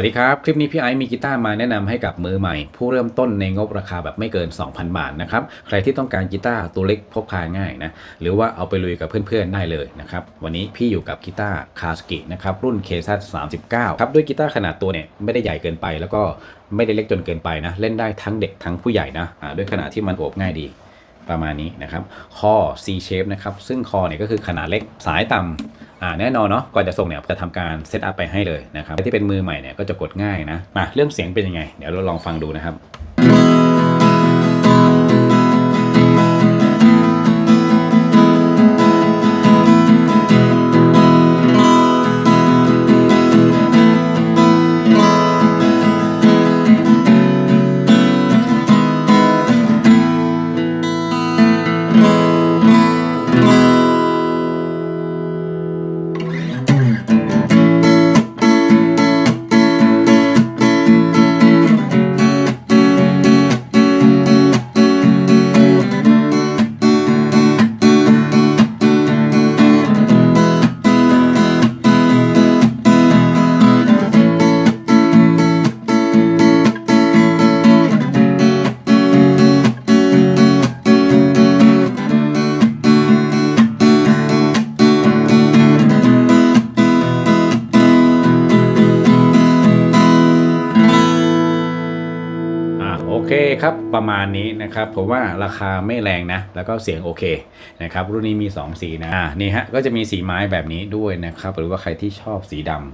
วัสดีครับ คลิปนี้พี่ไอซ์มีกีตาร์มาแนะนำให้กับมือใหม่ ผู้เริ่มต้นในงบราคาแบบไม่เกิน 2,000 บาทนะครับ ใครที่ต้องการกีตาร์ตัวเล็กพกพาง่ายนะ หรือว่าเอาไปลุยกับเพื่อนๆได้เลยนะครับ วันนี้พี่อยู่กับกีตาร์คาสกินะครับ รุ่น k ซ39 ครับ ด้วยกีตาร์ขนาดตัวเนี่ยไม่ได้ใหญ่เกินไป แล้วก็ไม่ได้เล็กจนเกินไปนะ เล่นได้ทั้งเด็กทั้งผู้ใหญ่นะด้วยขนาดที่มันโอบง่ายดีประมาณนี้นะครับ คอ C shape นะครับ ซึ่งคอเนี่ยก็คือขนาดเล็กสายต่ำ อ่าแน่นอนเนาะก่อนจะส่งเนี่ยจะทำการเซตอัพไปให้เลยนะครับที่เป็นมือใหม่เนี่ยก็จะกดง่ายนะมาเรื่องเสียงเป็นยังไง เดี๋ยวเราลองฟังดูนะครับ เคครับ ประมาณนี้นะครับผมว่าราคาไม่แรงนะ แล้วก็เสียงโอเคนะครับรุ่นนี้มี 2 สีนะอ่านี่ฮะก็จะมีสีไม้แบบนี้ด้วยนะครับหรือว่าใครที่ชอบสีด